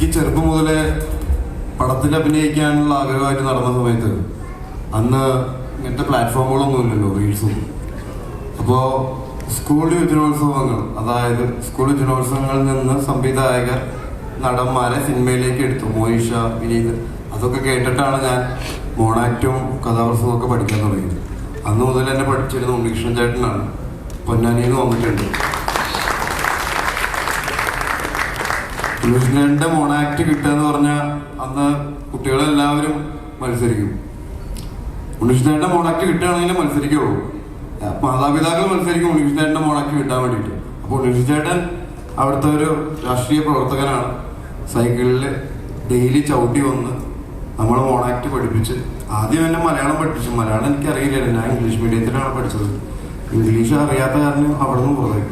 എനിക്ക് ചെറുപ്പം മുതലേ പടത്തിൽ അഭിനയിക്കാനുള്ള ആഗ്രഹമായിട്ട് നടന്ന സമയത്ത് അന്ന് ഇങ്ങനത്തെ പ്ലാറ്റ്ഫോമുകളൊന്നും ഇല്ലല്ലോ റീൽസും അപ്പോൾ സ്കൂൾ യുവജനോത്സവങ്ങൾ അതായത് സ്കൂൾ യുവജനോത്സവങ്ങളിൽ നിന്ന് സംവിധായകർ നടന്മാരെ സിനിമയിലേക്ക് എടുത്തു. മോയിഷ വിനീത് അതൊക്കെ കേട്ടിട്ടാണ് ഞാൻ മോണാറ്റും കഥാപ്രസവും ഒക്കെ പഠിക്കാൻ തുടങ്ങിയത്. അന്ന് മുതൽ എന്നെ പഠിച്ചിരുന്ന ഉണ്ണികൃഷ്ണൻ ചേട്ടനാണ്. പൊന്നാനിയിൽ നിന്ന് വന്നിട്ടുണ്ട്. ഉണ്ണികൃഷ്ണന്റെ മോണാക്ട് കിട്ടുക എന്ന് പറഞ്ഞാൽ അന്ന് കുട്ടികളെല്ലാവരും മത്സരിക്കും. ഉണ്ണികൃഷ്ണന്റെ മോണാക്ട് കിട്ടുകയാണെങ്കിൽ മത്സരിക്കുള്ളൂ. മാതാപിതാക്കൾ മത്സരിക്കും ഉണ്ണികൃഷ്ണന്റെ മോണാക്ട് കിട്ടാൻ വേണ്ടിയിട്ട്. അപ്പോൾ ഉണ്ണികൃഷ്ണേട്ടൻ അവിടുത്തെ ഒരു രാഷ്ട്രീയ പ്രവർത്തകനാണ്. സൈക്കിളിൽ ഡെയിലി ചവിട്ടി വന്ന് നമ്മളെ മോണാക്ട് പഠിപ്പിച്ച് ആദ്യം എന്നെ മലയാളം പഠിപ്പിച്ചു. മലയാളം എനിക്ക് അറിയില്ല ഞാൻ ഇംഗ്ലീഷ് മീഡിയത്തിലാണ് പഠിച്ചത്. ഇംഗ്ലീഷ് അറിയാത്ത കാരണം അവിടെ നിന്ന് പോയി.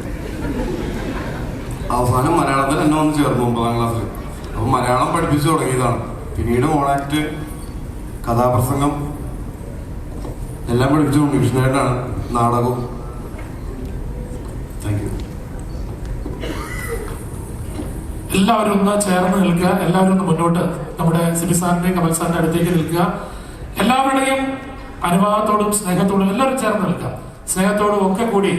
അവസാനം മലയാളത്തിൽ എന്നെ വന്ന് ചേർന്നു ഒമ്പതാം ക്ലാസ്സിൽ അപ്പൊ മലയാളം പഠിപ്പിച്ചു തുടങ്ങിയതാണ്. പിന്നീട് മോണാക്ട് കഥാപ്രസംഗം എല്ലാം പഠിപ്പിച്ചു ഉണ്ണികൃഷ്ണനായിട്ടാണ് നാടകവും എല്ലാവരും ഒന്ന് ചേർന്ന് നിൽക്കുക. എല്ലാവരും ഒന്ന് മുന്നോട്ട് നമ്മുടെ സിബി സാറിന്റെയും കമൽ സാറിന്റെ അടുത്തേക്ക് നിൽക്കുക. എല്ലാവരുടെയും അനുവാദത്തോടും സ്നേഹത്തോടും എല്ലാവരും ചേർന്ന് നിൽക്കുക. സ്നേഹത്തോടും ഒക്കെ കൂടി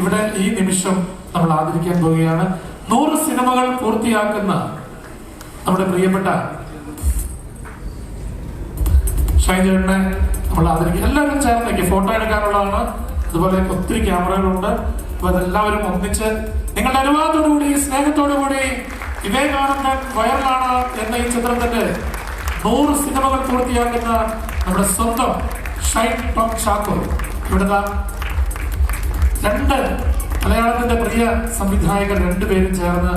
ഇവിടെ ഈ നിമിഷം നമ്മൾ ആദരിക്കാൻ പോവുകയാണ്. നൂറ് സിനിമകൾ പൂർത്തിയാക്കുന്ന നമ്മുടെ പ്രിയപ്പെട്ട ഷൈജേട്ടനെ നമ്മൾ ആദരിക്കും. എല്ലാവരും ചേർന്ന് ഫോട്ടോ എടുക്കാനുള്ളതാണ്. അതുപോലെ ഒത്തിരി ക്യാമറകളുണ്ട്. അപ്പൊ അതെല്ലാവരും ഒന്നിച്ച് നിങ്ങളുടെ അനുവാദത്തോടുകൂടി സ്നേഹത്തോടുകൂടി സ്നേഹത്തോടു കൂടി വിവേകാനന്ദൻ വൈറലാണ് എന്ന ഈ ചിത്രത്തിന്റെ നൂറ് സിനിമകൾ പൂർത്തിയാക്കുന്ന നമ്മുടെ സ്വന്തം ഷൈൻ ടോം ചാക്കോ. രണ്ട് മലയാളത്തിന്റെ പ്രിയ സംവിധായകർ രണ്ടുപേരും ചേർന്ന്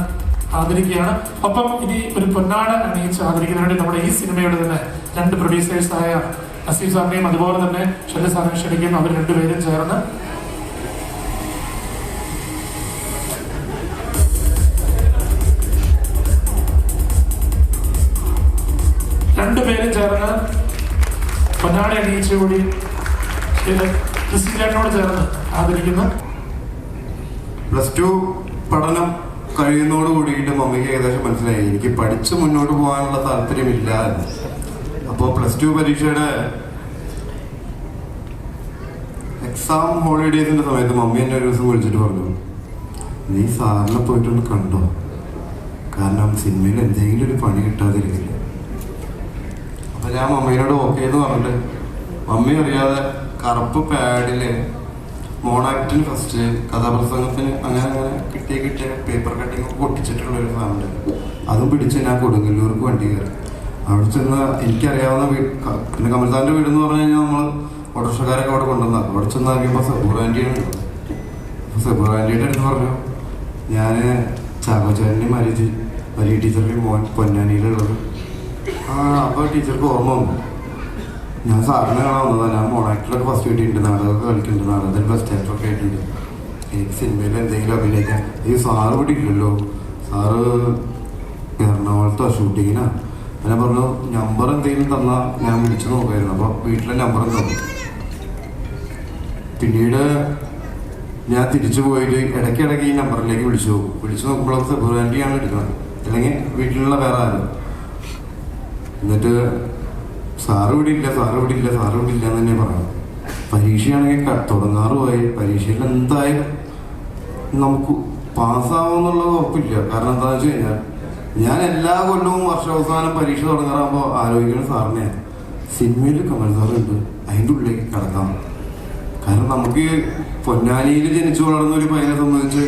ആദരിക്കുകയാണ്. ഒപ്പം ഇനി ഒരു പൊന്നാട അണിയിച്ച് ആദരിക്കുന്നതിന് നമ്മുടെ ഈ സിനിമയുടെ തന്നെ രണ്ട് പ്രൊഡ്യൂസേഴ്സായ നസീം സാറിനെയും അതുപോലെ തന്നെ ഷെല്ല സാറിനെ ക്ഷണിക്കുന്നു. അവർ രണ്ടുപേരും ചേർന്ന്. രണ്ടുപേരും ചേർന്ന് പൊന്നാട അണിയിച്ചുകൂടി ചേട്ടനോട് ചേർന്ന് ആദരിക്കുന്നു. പ്ലസ് ടു പഠനം കഴിയുന്നതോട് കൂടിയിട്ട് മമ്മിക്ക് ഏകദേശം മനസ്സിലായി. എനിക്ക് പഠിച്ച് മുന്നോട്ട് പോകാനുള്ള താല്പര്യമില്ല എന്ന്. അപ്പോൾ പ്ലസ് ടു പരീക്ഷയുടെ എക്സാം ഹോളിഡേസിന്റെ സമയത്ത് മമ്മി എന്നെ ഒരു ദിവസം വിളിച്ചിട്ട് പറഞ്ഞു നീ സാറിനെ പോയിട്ടൊന്ന് കണ്ടോ? കാരണം സിനിമയിൽ എന്തെങ്കിലും ഒരു പണി കിട്ടാതിരിക്കില്ല? അപ്പൊ ഞാൻ മമ്മീനോട് ഓക്കെ എന്ന് പറഞ്ഞിട്ട് മമ്മി അറിയാതെ കറുപ്പ് പാഡിൽ മോണാക്ടിന് ഫസ്റ്റ് കഥാപ്രസംഗത്തിന് അങ്ങനെ അങ്ങനെ കിട്ടിയ കിട്ടിയ പേപ്പർ കട്ടിങ് ഒക്കെ പൊട്ടിച്ചിട്ടുള്ള ഒരു സാധനം അതും പിടിച്ച് ഞാൻ കൊടുങ്ങല്ലൂർക്ക് വണ്ടി കയറി. അവിടെ ചെന്ന് എനിക്കറിയാവുന്ന വീട് പിന്നെ കമൽസാറിന്റെ വീട് എന്ന് പറഞ്ഞു കഴിഞ്ഞാൽ നമ്മൾ ഓട്ടോറിക്ഷക്കാരൊക്കെ അവിടെ കൊണ്ടുവന്ന. അവിടെ ചെന്ന് നോക്കിയപ്പോൾ ഉള്ളത് അപ്പോൾ സെബൂർ ആന്റിയുടെ അടുത്ത് പറഞ്ഞു ഞാൻ ചാക്കോച്ചാരന്റെയും മരിച്ച്. വലിയ ടീച്ചറിന്റെയും മോൻ പൊന്നാനിയിലുള്ളത്. ആ അപ്പോൾ ടീച്ചർക്ക് ഓർമ്മ വന്നു. ഞാൻ സാറിനെ കാണാൻ ഞാൻ മോണാക്ടറൊക്കെ ഫസ്റ്റ് കിട്ടിയിട്ടുണ്ട്. നാടകമൊക്കെ കളിക്കുന്നുണ്ട്. നാടകത്തിൽ ഫസ്റ്റ് ഒക്കെ ആയിട്ടുണ്ട്. എനിക്ക് സിനിമയിൽ എന്തെങ്കിലും അഭിനയിക്കാം ഈ സാറ് പിടിക്കില്ലല്ലോ. സാറ് എറണാകുളത്തോ ഷൂട്ടിങ്ങിനാ. ഞാൻ പറഞ്ഞു നമ്പർ എന്തെങ്കിലും തന്നാൽ ഞാൻ വിളിച്ചു നോക്കായിരുന്നു. അപ്പോൾ വീട്ടിലെ നമ്പർ തന്നു പിന്നീട് ഞാൻ തിരിച്ചു പോയിട്ട് ഇടയ്ക്കിടയ്ക്ക് ഈ നമ്പറിലേക്ക് വിളിച്ചു പോകും. വിളിച്ചു നോക്കുമ്പോൾ ഫെബ്രുവരിയാണ് എടുക്കുന്നത്. അല്ലെങ്കിൽ വീട്ടിലുള്ള വേറെ ആരും. എന്നിട്ട് സാറ് ഇവിടെ ഇല്ല സാറ് ഇവിടെ ഇല്ല സാറ് ഇവിടെ ഇല്ല തന്നെ പറയാം. പരീക്ഷയാണെങ്കിൽ തുടങ്ങാറ് തുടങ്ങാറുമായി. പരീക്ഷയിൽ എന്തായാലും നമുക്ക് പാസ്സാവുമെന്നുള്ളത് ഉറപ്പില്ല. കാരണം എന്താന്ന് വെച്ച് കഴിഞ്ഞാൽ ഞാൻ എല്ലാ കൊല്ലവും വർഷാവസാനം പരീക്ഷ തുടങ്ങാറാകുമ്പോൾ ആലോചിക്കുന്ന സാറിനെ സിനിമയിൽ കമൽ സാറുണ്ട് അതിന്റെ ഉള്ളിലേക്ക് കടക്കാം. കാരണം നമുക്ക് പൊന്നാനിയിൽ ജനിച്ചു വളർന്ന ഒരു പയ്യനെ സംബന്ധിച്ച്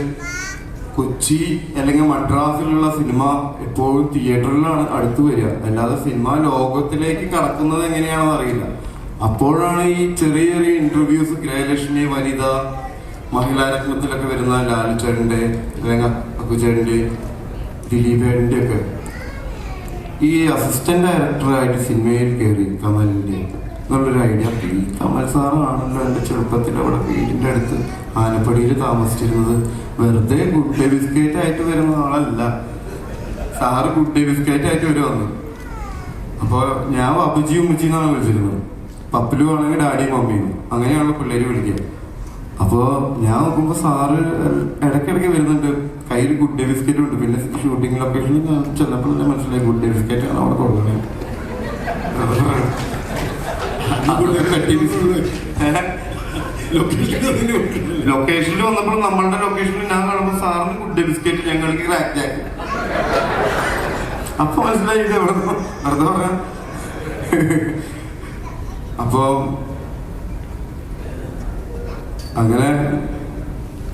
കൊച്ചി അല്ലെങ്കിൽ മദ്രാസിലുള്ള സിനിമ എപ്പോഴും തിയേറ്ററിലാണ് അടുത്ത് വരിക. അല്ലാതെ സിനിമ ലോകത്തിലേക്ക് കടക്കുന്നത് എങ്ങനെയാണെന്ന് അറിയില്ല. അപ്പോഴാണ് ഈ ചെറിയ ചെറിയ ഇന്റർവ്യൂസ് ഗൃഹലക്ഷ്മി വനിത മഹിളാരത്നത്തിലൊക്കെ വരുന്ന ലാലുചേട്ടന്റെ അല്ലെങ്കിൽ അക്കുചേട്ടന്റെ ദിലീപേട്ടന്റെ ഒക്കെ ഈ അസിസ്റ്റന്റ് ഡയറക്ടറായിട്ട് സിനിമയിൽ കയറി കമലിന്റെ എന്നുള്ളൊരു ഐഡിയ ഈ കമൽ സാറാണല്ലോ എന്റെ ചെറുപ്പത്തിൽ അവിടെ വീടിന്റെ അടുത്ത് ആനപ്പടിയിൽ താമസിച്ചിരുന്നത്. വെറുതെ ഗുഡ് ഡേ ബിസ്ക്കറ്റ് ആയിട്ട് വരുന്ന ആളല്ല. സാറ് ഗുഡ് ഡേ ബിസ്ക്കറ്റ് ആയിട്ട് വരും വന്നു അപ്പോൾ ഞാൻ അബുജിയും ഉമ്മച്ചി എന്നാണ് വിളിച്ചിരുന്നത്. പപ്പിലും ആണെങ്കിൽ ഡാഡിയും മമ്മിയും അങ്ങനെയാണല്ലോ പിള്ളേര് വിളിക്കുക. അപ്പോൾ ഞാൻ നോക്കുമ്പോൾ സാറ് ഇടയ്ക്കിടയ്ക്ക് വരുന്നുണ്ട്. കയ്യിൽ ഗുഡ് ഡേ ബിസ്ക്കറ്റ് ഉണ്ട്. പിന്നെ ഷൂട്ടിംഗ് ലൊക്കേഷനിൽ ഞാൻ ചെന്നപ്പോൾ തന്നെ മനസ്സിലായി ഗുഡ് ഡേ ബിസ്ക്കറ്റ് ആണ് അവിടെ കൊടുക്കണേ ലൊക്കേഷനിൽ വന്നപ്പോൾ നമ്മളുടെ ലൊക്കേഷനിൽ ഞാൻ കാണുമ്പോൾ സാറിന് ഗുഡ് ബിസ്ക്കറ്റ് ഞങ്ങൾക്ക് ക്രാക്ക് ജാക്ക് അപ്പൊ മനസ്സിലായി ഇത് വെറുതെ അപ്പൊ അങ്ങനെ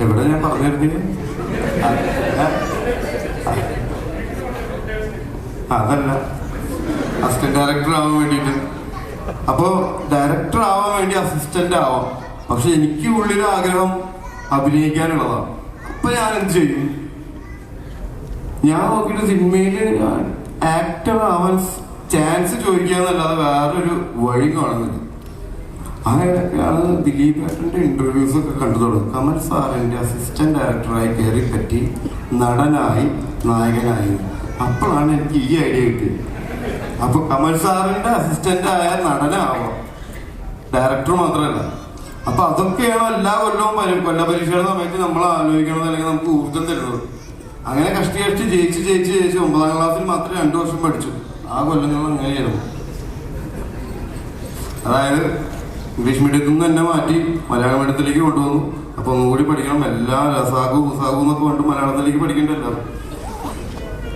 എവിടെ ഞാൻ പറഞ്ഞിരുന്നു? അതല്ല. അസിസ്റ്റന്റ് ഡയറക്ടർ ആവാൻ വേണ്ടിട്ട് അപ്പോ ഡയറക്ടർ ആവാൻ വേണ്ടി അസിസ്റ്റന്റ് ആവാം. പക്ഷെ എനിക്ക് ഉള്ളിൽ ആഗ്രഹം അഭിനയിക്കാനുള്ളതാണ്. അപ്പൊ ഞാൻ എന്ത് ചെയ്യും? ഞാൻ നോക്കിയിട്ട് സിനിമയിൽ ആക്ടർ ആവാൻ ചാൻസ് ചോദിക്കാന്നല്ലാതെ വേറൊരു വഴി കാണുന്നില്ല. അങ്ങനെയൊക്കെയാണ് ദിലീപ് ഏട്ടന്റെ ഇന്റർവ്യൂസ് ഒക്കെ കണ്ടു തുടങ്ങും. കമൽ സാറിന്റെ അസിസ്റ്റന്റ് ഡയറക്ടറായി കയറി പറ്റി നടനായി നായകനായി. അപ്പോഴാണ് എനിക്ക് ഈ ഐഡിയ കിട്ടിയത്. അപ്പൊ കമൽ സാറിന്റെ അസിസ്റ്റന്റ് ആയ നടനാവാം ഡയറക്ടർ മാത്രമല്ല. അപ്പൊ അതൊക്കെയാണ് എല്ലാ കൊല്ലവും കൊല്ല പരീക്ഷയുടെ സമയത്ത് നമ്മൾ ആലോചിക്കണത് അല്ലെങ്കിൽ നമുക്ക് ഊർജം തരുന്നത്? അങ്ങനെ കഷ്ടി കഷ്ടി ജയിച്ച് ജയിച്ച് ജയിച്ച് ഒമ്പതാം ക്ലാസ്സിൽ മാത്രം രണ്ടു വർഷം പഠിച്ചു. ആ കൊല്ലങ്ങൾ അങ്ങനെയായിരുന്നു അതായത് ഇംഗ്ലീഷ് മീഡിയത്തിൽ നിന്ന് തന്നെ മാറ്റി മലയാള മീഡിയത്തിലേക്ക് കൊണ്ടുവന്നു. അപ്പൊ ഒന്നുകൂടി പഠിക്കണം. എല്ലാ രസാഗു ഉസാഗു എന്നൊക്കെ കൊണ്ട് മലയാളത്തിലേക്ക് പഠിക്കേണ്ടല്ലോ.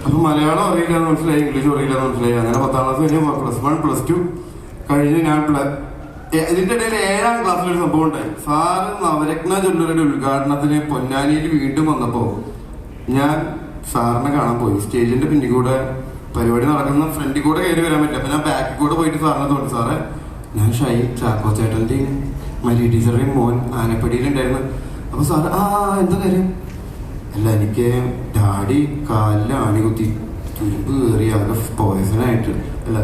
അപ്പൊ മലയാളം അറിയില്ല മനസ്സിലായി ഇംഗ്ലീഷ് അറിയില്ല മനസ്സിലായി. അങ്ങനെ പത്താം ക്ലാസ് കഴിഞ്ഞ് പ്ലസ് വൺ പ്ലസ് ടു കഴിഞ്ഞ് ഞാൻ ഇതിന്റെ ഇടയിൽ ഏഴാം ക്ലാസ്സിൽ ഒരു സംഭവം ഉണ്ടായി സാറ് നവരത്ന ജ്വല്ലറിയുടെ ഉദ്ഘാടനത്തിന് പൊന്നാനിയിൽ വീണ്ടും വന്നപ്പോ ഞാൻ സാറിനെ കാണാൻ പോയി. സ്റ്റേജിന്റെ പിന്നിൽ കൂടെ പരിപാടി നടക്കുന്ന ഫ്രണ്ടിൽ കൂടെ കയറി വരാൻ പറ്റില്ല അപ്പൊ ഞാൻ ബാക്കിൽ കൂടെ പോയിട്ട് സാറിനെ തോന്നി. സാറേ ഞാൻ ഷൈ ചാക്കോ ചേട്ടന്റെയും മരി ടീച്ചറുടെയും മോൻ ആനപ്പടിയിലുണ്ടായിരുന്നു അപ്പൊ സാറ് ആ എന്താ കാര്യം? അല്ല എനിക്ക് ഡാഡി കാലിൽ ആണികുത്തി തുരുമ്പ് കയറി അവരുടെ പോയസനായിട്ട് അല്ല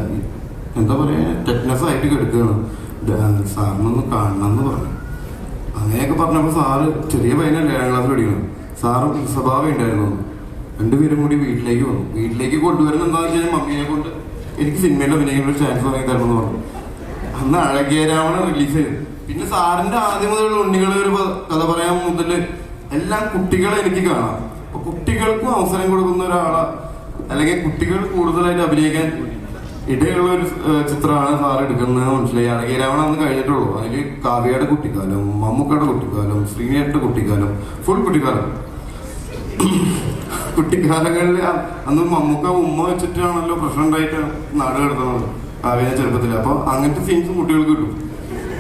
എന്താ പറയാ ടെറ്റ്നസ് ആയിട്ട് കിടക്കുകയാണ് സാറിനൊന്ന് കാണണം എന്ന് പറഞ്ഞു. അങ്ങനെയൊക്കെ പറഞ്ഞപ്പോൾ സാറ് ചെറിയ പയ്യനല്ലേ ഏഴാം ക്ലാസ് പഠിക്കണം സാറ് സ്വഭാവം ഉണ്ടായിരുന്നു. രണ്ടുപേരും കൂടി വീട്ടിലേക്ക് വന്നു. വീട്ടിലേക്ക് കൊണ്ടുവരുന്ന എന്താണെന്ന് വെച്ചാൽ മമ്മിയെ കൊണ്ട് എനിക്ക് സിനിമയിൽ അഭിനയിക്കുന്ന ഒരു ചാൻസ് വാങ്ങി തരണം എന്ന് പറഞ്ഞു. അന്ന് അഴകിയ രാവണ റിലീസ് ചെയ്തു. പിന്നെ സാറിന്റെ ആദ്യം മുതലുള്ള ഉണ്ണികളെ ഒരു കഥ പറയാൻ മുതൽ എല്ലാം കുട്ടികളെ എനിക്ക് കാണാം. അപ്പൊ കുട്ടികൾക്കും അവസരം കൊടുക്കുന്ന ഒരാളെ. അല്ലെങ്കിൽ കുട്ടികൾ കൂടുതലായിട്ട് അഭിനയിക്കാൻ ഇടയുള്ള ഒരു ചിത്രമാണ് സാർ എടുക്കുന്നത് മനസ്സിലായി. രാവണ അന്ന് കഴിഞ്ഞിട്ടുള്ളൂ. അതിൽ കാവ്യയുടെ കുട്ടിക്കാലം മമ്മൂക്കയുടെ കുട്ടിക്കാലം ശ്രീനേട്ടന്റെ കുട്ടിക്കാലം ഫുൾ കുട്ടിക്കാലം. കുട്ടിക്കാലങ്ങളിൽ അന്ന് മമ്മൂക്ക ഉമ്മ വെച്ചിട്ടാണല്ലോ പ്രശ്നം നാട് കിടത്തുന്നത് കാവ്യ ചെറുപ്പത്തിൽ അപ്പൊ അങ്ങനത്തെ സീൻസും കുട്ടികൾക്ക് കിട്ടും.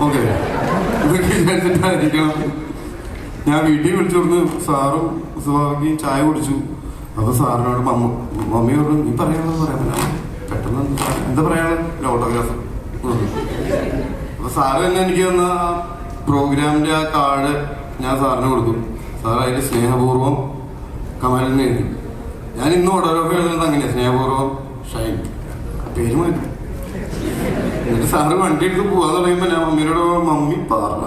ഓക്കെ. വിചാരിച്ചിട്ടായിരിക്കണം. ഞാൻ വീട്ടിൽ വിളിച്ചു കൊടുത്ത് സാറും സുഭാവിക്കും ചായ കുടിച്ചു. അപ്പൊ സാറിനോട് മമ്മ മമ്മിയോട് നീ പറയാനുള്ളത് പറയാൻ പറ്റില്ല പെട്ടെന്ന് എന്താ പറയാ- എന്താ ഓട്ടോഗ്രാഫ് അപ്പൊ സാറ് തന്നെ എനിക്ക് തന്ന പ്രോഗ്രാമിന്റെ ആ കാർഡ് ഞാൻ സാറിന് കൊടുത്തു. സാർ അതിൽ സ്നേഹപൂർവം കമലിന് എഴുതി. ഞാൻ ഇന്ന് ഓട്ടോഗ്രാഫി എഴുതുന്നത് അങ്ങനെയാ. സ്നേഹപൂർവം ഷൈൻ. പേര് മാറ്റി. എന്നിട്ട് സാറ് വണ്ടി എടുത്ത് പോവാൻ തുടങ്ങിയപ്പോ ഞാൻ മമ്മിയോട് മമ്മി പറഞ്ഞ.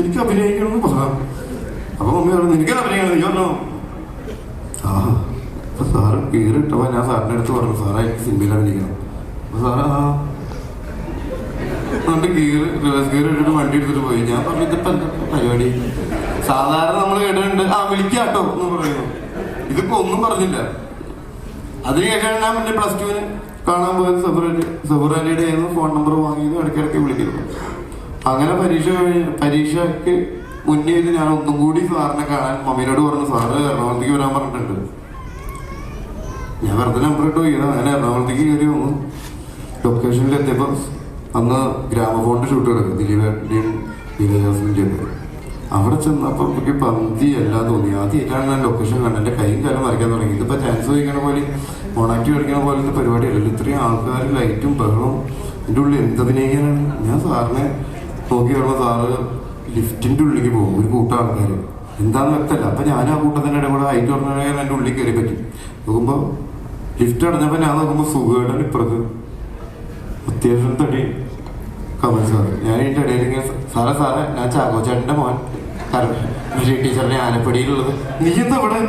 എനിക്ക് അഭിനയിക്കണമെന്ന് പറഞ്ഞു. അപ്പൊ മമ്മി പറഞ്ഞു എനിക്ക് അഭിനയിക്കണം. നീ പറഞ്ഞോ ആ അപ്പൊ സാറ് പേരിട്ടപ്പോ ഞാൻ സാറിന്റെ അടുത്ത് പറഞ്ഞു സാറേ സിനിമയിൽ അഭിനയിക്കണം. അപ്പൊ സാറ് ആ എന്നിട്ട് ഗീർ റിവേഴ്സ് ഗീർ ഇട്ടിട്ട് വണ്ടി എടുത്തിട്ട് പോയി. ഞാൻ പറഞ്ഞു ഇതിപ്പോ എന്താ പരിപാടി? സാധാരണ നമ്മൾ കേട്ടിട്ടുണ്ട്. ആ വിളിക്കാട്ടോ എന്ന് പറയുന്നു. ഇതിപ്പോ ഒന്നും പറഞ്ഞില്ല. അതിനുശേഷം ഞാൻ പിന്നെ പ്ലസ് ടുവിന് കാണാൻ പോയത്. സെബറലി ആയിരുന്നു ഫോൺ നമ്പർ വാങ്ങിയത് ഇടയ്ക്കിടയ്ക്ക് വിളിക്കുന്നു. അങ്ങനെ പരീക്ഷ പരീക്ഷയ്ക്ക് മുന്നേ ഞാൻ ഒന്നും കൂടി സാറിനെ കാണാൻ മമ്മീനോട് പറഞ്ഞു സാറ് എറണാകുളത്തേക്ക് വരാൻ പറഞ്ഞിട്ടുണ്ട്. ഞാൻ വെറുതെ നമ്പർ ഇട്ട് പോയി അങ്ങനെ എറണാകുളത്തേക്ക് കയറി വന്നു ലൊക്കേഷനിൽ എത്തിയപ്പോ അന്ന് ഗ്രാമഫോണിന്റെ ഷൂട്ട് കിടക്കും ദിലീപേട്ടന്റെയും നീലജാസിന്റെയും ഒക്കെ. അവിടെ ചെന്നപ്പോ എനിക്ക് പന്തി എല്ലാം തോന്നി. ആദ്യമായിട്ടാണ് ഞാൻ ലൊക്കേഷൻ കണ്ടത്. എന്റെ കൈയും കാലം വരയ്ക്കാൻ തുടങ്ങി. ഇതിപ്പോ ചാൻസ് ചോദിക്കണ പോലെ മോണാക്ട് കളിക്കണ പോലത്തെ പരിപാടിയല്ലല്ലോ. ഇത്രയും ആൾക്കാർ ലൈറ്റും ബഹളവും ഇതിന്റെ ഉള്ളിൽ എന്തഭിനയിക്കാനാണ് ഞാൻ സാറിനെ നോക്കി വരുമ്പോ സാറ് ലിഫ്റ്റിന്റെ ഉള്ളിലേക്ക് പോകും. ഒരു കൂട്ടം ആൾക്കാർ എന്താന്ന് വ്യക്തമല്ല അപ്പൊ ഞാൻ ആ കൂട്ടത്തിന്റെ കൂടെ ഹൈറ്റ് പറഞ്ഞാൽ എന്റെ ഉള്ളിൽ കയറി പറ്റി. നോക്കുമ്പോ ലിഫ്റ്റ് അടഞ്ഞപ്പോ ഞാൻ നോക്കുമ്പോ സുഖമായിട്ടാണ് ഇപ്പുറത്ത് അത്യാവശ്യം തടി കമൽ സാറ്. ഞാൻ ഇതിന്റെ ഇടയിൽ ഇങ്ങനെ സാറേ സാറേ ഞാൻ ചാകോ ചേട്ടന്റെ മോൻ മരി ടീച്ചറിനെ ആനപ്പടിയിലുള്ളത്. നീ എന്താ ഇവിടെ?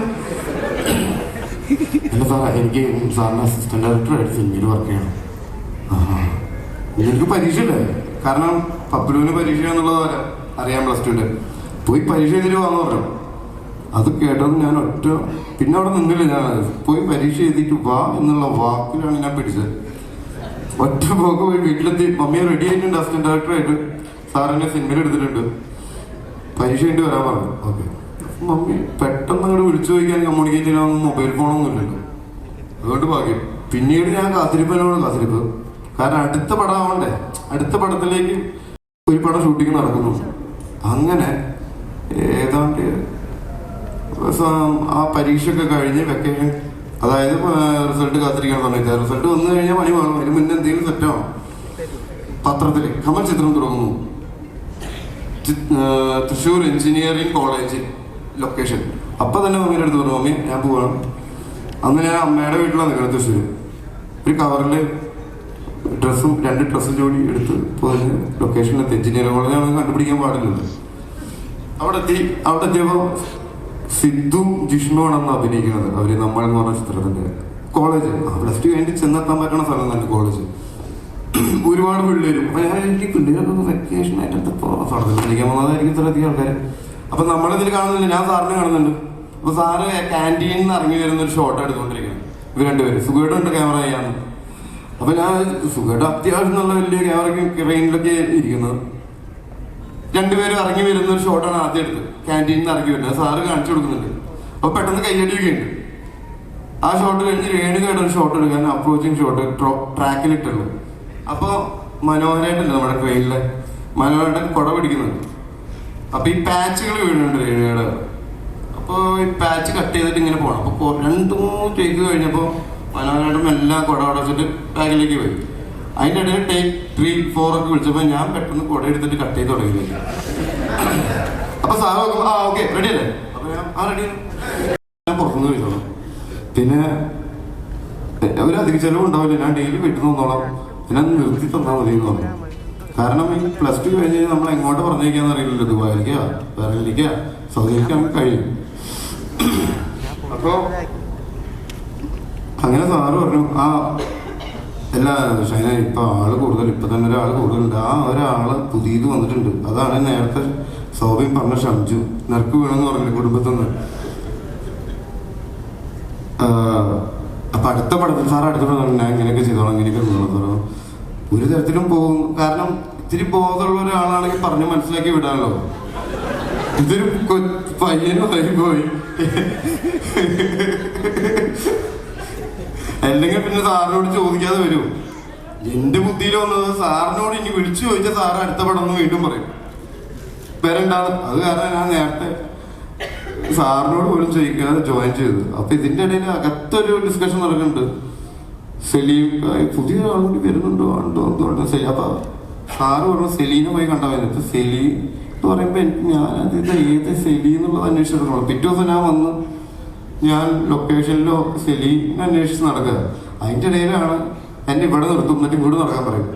അല്ല സാറേ എനിക്ക് സാറിന്റെ അസിസ്റ്റന്റ് ഡയറക്ടറായിട്ട് സിനിമയിൽ വർക്ക് ചെയ്യണം. എനിക്ക് പരീക്ഷ ഇല്ലേ? കാരണം പപ്പുലുവിന് പരീക്ഷ എന്നുള്ളത് പോലെ അറിയാം പ്ലസ് ടുവിന്റെ പോയി പരീക്ഷ എഴുതി വന്നു പറഞ്ഞു. അത് കേട്ടത് ഞാൻ ഒറ്റ പിന്നെ അവിടെ നിന്നില്ല ഞാൻ പോയി പരീക്ഷ എഴുതിയിട്ട് വാ എന്നുള്ള വാക്കിലാണ് ഞാൻ പിടിച്ചത്. ഒറ്റ പോക്ക് പോയി വീട്ടിലെത്തി. മമ്മിയെ റെഡി ആയിട്ടുണ്ട്. അസിസ്റ്റന്റ് ഡയറക്ടറായിട്ട് സാറിനെ സിനിമയിൽ എടുത്തിട്ടുണ്ട്. പരീക്ഷ കഴിഞ്ഞിട്ട് വരാൻ പറഞ്ഞു. ഓക്കെ മമ്മി പെട്ടെന്ന് അങ്ങോട്ട് വിളിച്ചു ചോദിക്കാൻ കമ്മ്യൂണിക്കേറ്റ് ചെയ്യാനൊന്നും മൊബൈൽ ഫോണൊന്നും ഇല്ലല്ലോ. അതുകൊണ്ട് ഭാഗ്യം. പിന്നീട് ഞാൻ കാത്തിരിപ്പിനോട് കാത്തിരിപ്പ്. കാരണം അടുത്ത പടം ആവണ്ടേ? അടുത്ത പടത്തിലേക്ക് ഒരു പടം ഷൂട്ടിങ് നടക്കുന്നു. അങ്ങനെ ഏതാണ്ട് ആ പരീക്ഷയൊക്കെ കഴിഞ്ഞ് വെക്കേഷൻ അതായത് റിസൾട്ട് കാത്തിരിക്കണം സമയത്ത്. റിസൾട്ട് വന്നു കഴിഞ്ഞാൽ പണി വേണം അതിന് മുന്നേ എന്തെങ്കിലും സെറ്റോ പത്രത്തിൽ കമൽ ചിത്രം തുടങ്ങുന്നു. Thrissur engineering college location. അപ്പൊ തന്നെ മമ്മീന്റെ അടുത്ത് പറഞ്ഞു മമ്മി ഞാൻ പോവാണ്. അന്ന് ഞാൻ അമ്മയുടെ വീട്ടിലാണ് നിൽക്കുന്നത് തൃശ്ശൂർ ഒരു കവറിൽ ഡ്രസ്സും രണ്ട് ഡ്രസ്സും ജോഡി എടുത്ത് പോയി ലൊക്കേഷനിലെത്തി. എഞ്ചിനീയറിംഗ് കോളേജാണ് കണ്ടുപിടിക്കാൻ പാടില്ലല്ലോ. അവിടെ എത്തി അവിടെ എത്തിയപ്പോ സിദ്ധും ജിഷ്ണുവാണെന്ന് അഭിനയിക്കുന്നത്. അവർ നമ്മൾ എന്ന് പറഞ്ഞ ചിത്രത്തിന്റെ കോളേജ്. പ്ലസ് ടു കഴിഞ്ഞിട്ട് ചെന്നെത്താൻ പറ്റുന്ന സ്ഥലം തന്നെ കോളേജ്. ഒരുപാട് പിള്ളേരും. എനിക്ക് പിള്ളേരൊക്കെ വെക്കേഷൻ ആയിട്ട് സ്ഥലത്തിൽ പഠിക്കാൻ പോകുന്നതായിരിക്കും ഇത്ര അധികം ആൾക്കാർ അപ്പൊ നമ്മളിതിൽ കാണുന്നില്ല. ഞാൻ സാറിനെ കാണുന്നുണ്ട്. അപ്പൊ സാറ് ക്യാന്റീനിൽ നിന്ന് ഇറങ്ങി വരുന്ന ഒരു ഷോട്ട് എടുത്തുകൊണ്ടിരിക്കുന്നത് ഇവർ രണ്ടുപേരും. സുഖമായിട്ടുണ്ട് ക്യാമറ ചെയ്യാന്ന് അപ്പൊ ഞാൻ സുഖമായിട്ട് അത്യാവശ്യം നല്ല വലിയ ക്യാമറയ്ക്ക് റേഞ്ചിലൊക്കെ ഇരിക്കുന്നത് രണ്ടുപേരും ഇറങ്ങി വരുന്ന ഒരു ഷോട്ടാണ് ആദ്യം എടുത്തത്. ക്യാന്റീനിൽ നിന്ന് ഇറങ്ങി വരുന്നത്. സാറ് കാണിച്ചു കൊടുക്കുന്നുണ്ട്. അപ്പൊ പെട്ടെന്ന് കൈയടിയൊക്കെയുണ്ട് ആ ഷോട്ട് കഴിഞ്ഞ് രേണുകയുടെ ഒരു ഷോട്ട് എടുക്കാൻ അപ്രോച്ചിങ് ഷോട്ട് ട്രാക്കിലിട്ടുള്ളൂ അപ്പൊ മനോഹരായിട്ടുണ്ട് നമ്മുടെ ട്രെയിനിലെ മനോഹരൻ കുട പിടിക്കുന്നുണ്ട്. അപ്പൊ ഈ പാച്ചുകൾ വീഴുന്നുണ്ട് രേണുകയുടെ അപ്പൊ ഈ പാച്ച് കട്ട് ചെയ്തിട്ട് ഇങ്ങനെ പോകണം അപ്പൊ രണ്ടു മൂന്ന് ടേക്ക് കഴിഞ്ഞപ്പോ മനോഹരേട്ടൻ എല്ലാം കുട അടച്ചിട്ട് ബാഗിലേക്ക് പോയി. അതിന്റെ ഇടയിൽ ടേക്ക് ത്രീ ഫോർ ഒക്കെ വിളിച്ചപ്പോ ഞാൻ പെട്ടെന്ന് കുട എടുത്തിട്ട് കട്ട് ചെയ്ത് തുടങ്ങി അപ്പൊ നോക്കുമ്പോ ആ ഓക്കെ റെഡി അല്ലേ? അപ്പൊ ഞാൻ ആ റെഡി ഞാൻ പുറത്തുനിന്ന് കഴിച്ചോളാം പിന്നെ ഒരു അധിക ചെലവ് ഉണ്ടാവില്ല. ഞാൻ ഡെയിലി വീട്ടിൽ നിന്നോളാം പിന്നെ നിർത്തി തന്നാൽ മതി എന്ന് പറഞ്ഞു. കാരണം ഈ പ്ലസ് ടു കഴിഞ്ഞ് നമ്മൾ എങ്ങോട്ട് പറഞ്ഞേക്കാന്ന് അറിയില്ലല്ലോ. ദുബായിലേക്കാ വേറെയിലേക്കാ സൗദിയിലേക്ക് നമുക്ക് കഴിയും. അപ്പോ അങ്ങനെ സാറ് പറഞ്ഞു ആ അല്ല ഷൈന ഇപ്പൊ ആൾ കൂടുതൽ ഇപ്പൊ തന്നെ ഒരാൾ കൂടുതലുണ്ട്. ആ ഒരാൾ പുതിയത് വന്നിട്ടുണ്ട്. അതാണ് നേരത്തെ സൗബിൻ പറഞ്ഞ ഷംജു. നിനക്ക് വീണെന്ന് പറഞ്ഞു കുടുംബത്തിൽ നിന്ന് അപ്പൊ അടുത്ത പടത്തിൽ സാർ അടുത്ത പടം ഞാൻ ഇങ്ങനെയൊക്കെ ചെയ്തോളാം ഇങ്ങനെയൊക്കെ ഒരു തരത്തിലും പോകും. കാരണം ഇത്തിരി ബോധമുള്ള ഒരാളാണെങ്കിൽ പറഞ്ഞ് മനസ്സിലാക്കി വിടാമല്ലോ ഇതൊരു പയ്യന് പോയി. അല്ലെങ്കിൽ പിന്നെ സാറിനോട് ചോദിക്കാതെ വരും. എന്റെ ബുദ്ധിയിൽ വന്നത് സാറിനോട് ഇനി വിളിച്ചു ചോദിച്ചാൽ സാറ് അടുത്ത പടം ഒന്ന് വീണ്ടും പറയും. വരണ്ടാന്ന് അത് കാരണം ഞാൻ നേരത്തെ സാറിനോട് പോലും ചോദിക്കാതെ ജോയിൻ ചെയ്തു അപ്പൊ ഇതിന്റെ ഇടയിൽ അകത്തൊരു ഡിസ്കഷൻ നടക്കുന്നുണ്ട്. സെലീം പുതിയ ആളുകൂടി കൂടി വരുന്നുണ്ടോ? ഉണ്ടോ എന്തുകൊണ്ട് സെലീം അപ്പൊ സാറ് പറഞ്ഞു സെലീനെ പോയി കണ്ടാൽ അപ്പൊ സെലീം എന്ന് പറയുമ്പോ ഞാൻ ഏത് സെലി എന്നുള്ളത് അന്വേഷിച്ചിട്ടുള്ളൂ പിറ്റേ ദിവസം ഞാൻ വന്ന് ഞാൻ ലൊക്കേഷനിലോ സെലീനെ അന്വേഷിച്ച് നടക്കുക. അതിന്റെ ഇടയിലാണ് എന്നെ ഇവിടെ നിർത്തും. എന്നിട്ട് ഇങ്ങോട്ട് നടക്കാൻ പറയും.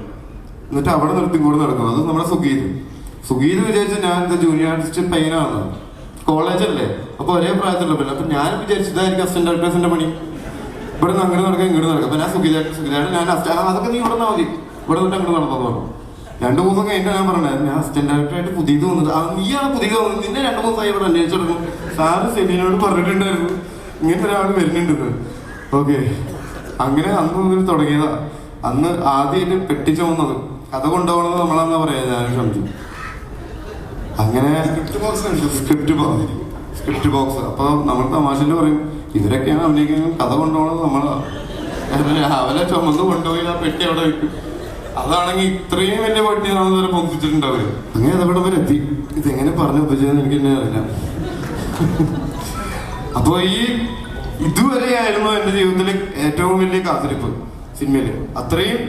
എന്നിട്ട് അവിടെ നിർത്തി ഇങ്ങോട്ട് നടക്കും. അത് നമ്മുടെ സുഗീത്. സുഗീത് വിചാരിച്ച ഞാൻ എന്താ ജൂനിയർ ആർട്ടിസ്റ്റ് പെയിനാണ് കോളേജല്ലേ അപ്പൊ ഒരേ പ്രായത്തിലുള്ള പിന്നെ അപ്പൊ ഞാൻ വിചാരിച്ചതായിരിക്കും അസിസ്റ്റന്റ് ഡയറക്ടേഴ്സിന്റെ പണി. ഇവിടെ നിന്ന് അങ്ങനെ നടക്കാം ഇങ്ങോട്ട് നടക്കും അപ്പൊ ഞാൻ സുഗീതായിട്ട് സുഗീതായിട്ട് ഞാൻ അതൊക്കെ നീ ഇവിടെ നിന്നാ മതി. ഇവിടെ നിന്നിട്ട് അങ്ങോട്ട് നടന്നു പറഞ്ഞു രണ്ടു മൂന്ന് കഴിഞ്ഞിട്ട് ഞാൻ പറഞ്ഞത്. ഞാൻ അസിസ്റ്റന്റ് ഡയറക്ടറായിട്ട് പുതിയത് വന്നത്. നീയാണ് പുതിയത് വന്നത്. നിന്നെ രണ്ടു മൂന്ന് ദിവസമായി ഇവിടെ അന്വേഷിച്ചെടുക്കും സാറ് സെമിനോട് പറഞ്ഞിട്ടുണ്ടായിരുന്നു. ഇങ്ങനത്തെ ഒരാൾ വരുന്നുണ്ട് ഓക്കെ. അങ്ങനെ അന്ന് മുതൽ തുടങ്ങിയതാ. അന്ന് ആദ്യം പെട്ടി ചുമന്നത്. കഥ കൊണ്ടുപോകണത് നമ്മളെന്നാ പറയാ? ഞാൻ ശ്രമിച്ചു അങ്ങനെ script box script box script box. അപ്പൊ നമ്മൾ തമാശയിൽ പറയും ഇവരൊക്കെയാണ് അഭിനയിക്കുന്നത്. കഥ കൊണ്ടുപോകണത് നമ്മളാ. രാവിലെ ചുമന്ന് കൊണ്ടുപോയി ആ പെട്ടി അവിടെ വെക്കും. അതാണെങ്കിൽ ഇത്രയും വലിയ പെട്ടി നമ്മൾ ഇതുവരെ പൊന്തിച്ചിട്ടുണ്ടാവില്ല. അങ്ങനെ അതവിടെ വരെ എത്തി ഇതെങ്ങനെ പറഞ്ഞു ഉപജീവനം എനിക്ക് തന്നെ അറിയില്ല. അപ്പൊ ഈ ഇതുവരെയായിരുന്നു എന്റെ ജീവിതത്തിലെ ഏറ്റവും വലിയ കാത്തിരിപ്പ് സിനിമയിൽ. അത്രയും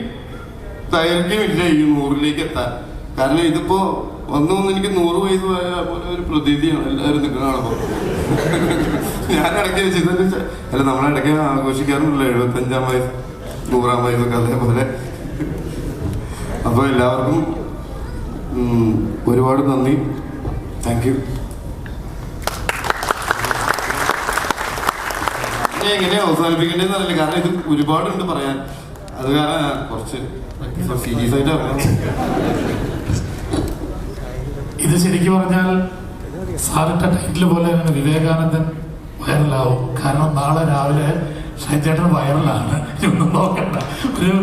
ദൈർഘ്യമില്ല ഈ നൂറിലേക്ക് എത്താൻ. കാരണം ഇതിപ്പോ വന്നു വന്ന് എനിക്ക് നൂറ് വയസ്സ് പോയ പോലെ ഒരു പ്രതീതിയാണ്. എല്ലാവരും നിൽക്കുന്നതാണപ്പോ ഞാൻ ഇടയ്ക്ക് വെച്ചത് അല്ല നമ്മളിടയ്ക്ക് ആഘോഷിക്കാറുണ്ടല്ലോ. എഴുപത്തഞ്ചാം വയസ്സ് നൂറാം വയസ്സൊക്കെ അതേപോലെ. അപ്പൊ എല്ലാവർക്കും ഒരുപാട് നന്ദി. Thank you. ഇനി എങ്ങനെയാ അവസാനിപ്പിക്കേണ്ടതെന്ന് അറിയില്ല. കാരണം ഇത് ഒരുപാടുണ്ട് പറയാൻ. അത് കാരണം ഞാൻ കുറച്ച് സീരിയസ് ആയിട്ട് ഇത് ശരിക്കും പറഞ്ഞാൽ സാറിട്ട ടൈറ്റിൽ പോലെ തന്നെ വിവേകാനന്ദൻ വൈറലാവും. കാരണം നാളെ രാവിലെ ഷൈചേട്ടൻ വൈറലാണ്. ഇതൊന്നും നോക്കണ്ട. ഒരു